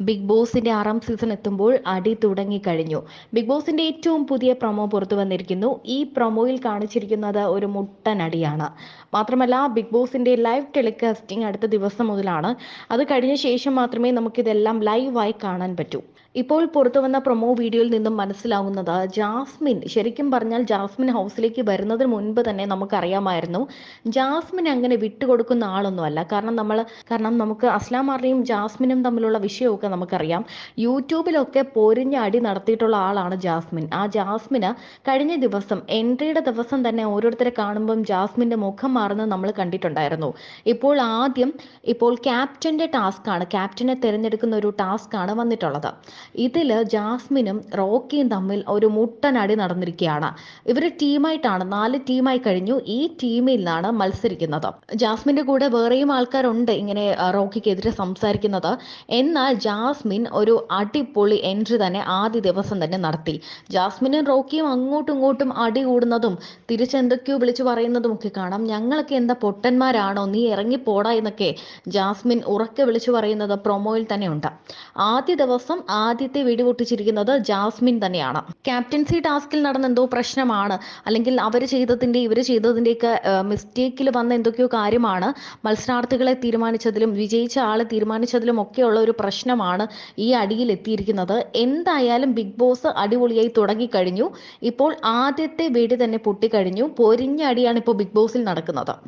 Big ബോസിന്റെ ആറാം season എത്തുമ്പോൾ അടി തുടങ്ങി കഴിഞ്ഞു. ബിഗ് ബോസിന്റെ ഏറ്റവും പുതിയ പ്രൊമോ പുറത്തു വന്നിരിക്കുന്നു. ഈ പ്രൊമോയിൽ കാണിച്ചിരിക്കുന്നത് ഒരു മുട്ടൻ അടിയാണ്. മാത്രമല്ല ബിഗ് ബോസിന്റെ ലൈവ് ടെലികാസ്റ്റിംഗ് അടുത്ത ദിവസം മുതലാണ്. അത് കഴിഞ്ഞ ശേഷം മാത്രമേ നമുക്കിതെല്ലാം ലൈവായി കാണാൻ പറ്റൂ. ഇപ്പോൾ പുറത്തു വന്ന പ്രൊമോ വീഡിയോയിൽ നിന്നും മനസ്സിലാവുന്നത് ജാസ്മിൻ ശരിക്കും പറഞ്ഞാൽ ജാസ്മിൻ ഹൗസിലേക്ക് വരുന്നതിന് മുൻപ് തന്നെ നമുക്കറിയാമായിരുന്നു. ജാസ്മിൻ അങ്ങനെ വിട്ടുകൊടുക്കുന്ന ആളൊന്നുമല്ല. കാരണം നമ്മൾ കാരണം നമുക്ക് അസ്ലാം മാറിയും ജാസ്മിനും തമ്മിലുള്ള വിഷയമൊക്കെ നമുക്കറിയാം. യൂട്യൂബിലൊക്കെ പൊരിഞ്ഞ അടി നടത്തിയിട്ടുള്ള ആളാണ് ജാസ്മിൻ. ആ ജാസ്മിന് കഴിഞ്ഞ ദിവസം എൻട്രിയുടെ ദിവസം തന്നെ ഓരോരുത്തരെ കാണുമ്പം ജാസ്മിന്റെ മുഖം മാറുന്നത് നമ്മൾ കണ്ടിട്ടുണ്ടായിരുന്നു. ഇപ്പോൾ ആദ്യം ഇപ്പോൾ ക്യാപ്റ്റന്റെ ടാസ്ക് ആണ്. ക്യാപ്റ്റനെ തിരഞ്ഞെടുക്കുന്ന ഒരു ടാസ്ക് ആണ് വന്നിട്ടുള്ളത്. ഇതിൽ ജാസ്മിനും റോക്കിയും തമ്മിൽ ഒരു മുട്ടനടി നടന്നിരിക്കുകയാണ്. ഇവർ ടീമായിട്ടാണ് നാല് ടീമായി കഴിഞ്ഞു. ഈ ടീമിൽ നിന്നാണ് മത്സരിക്കുന്നത്. ജാസ്മിന്റെ കൂടെ വേറെയും ആൾക്കാരുണ്ട് ഇങ്ങനെ ആ, റോക്കിക്കെതിരെ സംസാരിക്കുന്നത്. എന്നാൽ ജാസ്മിൻ ഒരു അടിപൊളി എൻട്രി തന്നെ ആദ്യ ദിവസം തന്നെ നടത്തി. ജാസ്മിനും റോക്കിയും അങ്ങോട്ടും ഇങ്ങോട്ടും അടി കൂടുന്നതും തിരിച്ചെന്തൊക്കെയോ വിളിച്ചു പറയുന്നതും ഒക്കെ കാണാം. ഞങ്ങളൊക്കെ എന്താ പൊട്ടന്മാരാണോ? നീ ഇറങ്ങി പോടാ എന്നൊക്കെ ജാസ്മിൻ ഉറക്കെ വിളിച്ചു പറയുന്നത് പ്രൊമോയിൽ തന്നെ ഉണ്ട്. ആദ്യ ദിവസം ആദ്യത്തെ വെടി പൊട്ടിച്ചിരിക്കുന്നത് ജാസ്മിൻ തന്നെയാണ്. ക്യാപ്റ്റൻസി ടാസ്കിൽ നടന്ന എന്തോ പ്രശ്നമാണ്. അല്ലെങ്കിൽ അവർ ചെയ്തതിന്റെ ഇവർ ചെയ്തതിന്റെയൊക്കെ മിസ്റ്റേക്കിൽ വന്ന എന്തൊക്കെയോ കാര്യമാണ്. മത്സരാർത്ഥികളെ തീരുമാനിച്ചതിലും വിജയിച്ച ആളെ തീരുമാനിച്ചതിലും ഒക്കെയുള്ള ഒരു പ്രശ്നമാണ് ഈ അടിയിൽ എത്തിയിരിക്കുന്നത്. എന്തായാലും ബിഗ് ബോസ് അടിപൊളിയായി തുടങ്ങിക്കഴിഞ്ഞു. ഇപ്പോൾ ആദ്യത്തെ വെടി തന്നെ പൊട്ടിക്കഴിഞ്ഞു. പൊരിഞ്ഞ അടിയാണ് ഇപ്പോൾ ബിഗ് ബോസിൽ നടക്കുന്നത്.